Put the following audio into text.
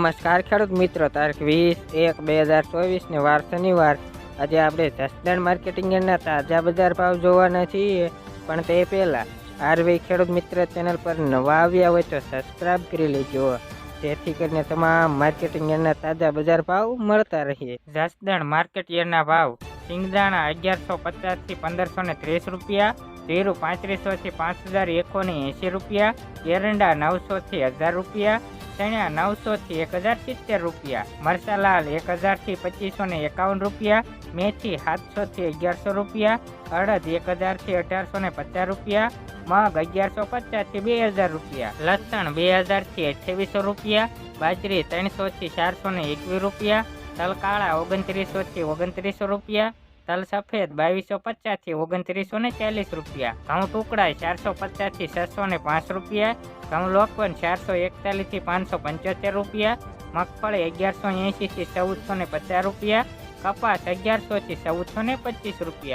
નમસ્કાર, ખેડૂત મિત્રો. તારીખ વીસ એક બે હજાર ચોવીસને વાર શનિવાર. આજે આપણે જસદણ માર્કેટિંગ યાર્ડના તાજા બજાર ભાવ જોવાના છીએ. પણ તે પહેલાં આરવી ખેડૂત મિત્ર ચેનલ પર નવા આવ્યા હોય તો સબસ્ક્રાઈબ કરી લેજો. જેથી કરીને તમામ માર્કેટિંગ યરના તાજા બજાર ભાવ મળતા રહીએ. જસદણ માર્કેટ યાર્ડના ભાવ સિંગદાણા અગિયારસો પચાસથી પંદરસો ને ત્રીસ રૂપિયા, જીરું પાંત્રીસોથી પાંચ હજાર એકસો ને એંસી રૂપિયા, એરંડા નવસોથી હજાર રૂપિયા ચણા નવસોથી એક હજાર સિત્તેર રૂપિયા મરચાલાલ એક હજારથી પચીસો ને એકાવન રૂપિયા, મેથી સાતસોથી અગિયારસો રૂપિયા, અડદ એક હજારથી અઢારસો ને પચાસ રૂપિયા, મગ અગિયારસો પચાસથી બે હજાર રૂપિયા, લસણ બે હજારથી અઠ્યાવીસો રૂપિયા, બાજરી ત્રણસોથી ચારસો ને એકવીસ રૂપિયા, તલકાળા ઓગણત્રીસો થી ઓગણત્રીસો રૂપિયા તલ સફેદ, બાવીસો પચાસથી ઓગણત્રીસો ને ચાલીસ રૂપિયા. ઘઉં ટુકડા ચારસો પચાસથી છસો ને પાંચ રૂપિયા. ઘઉં લોકવન ચારસો એકતાલીસથી પાંચસો પંચોતેર રૂપિયા. મગફળી અગિયારસો એંશીથી ચૌદસો ને પચાસ રૂપિયા. કપાસ અગિયારસોથી ચૌદસો ને પચીસ રૂપિયા.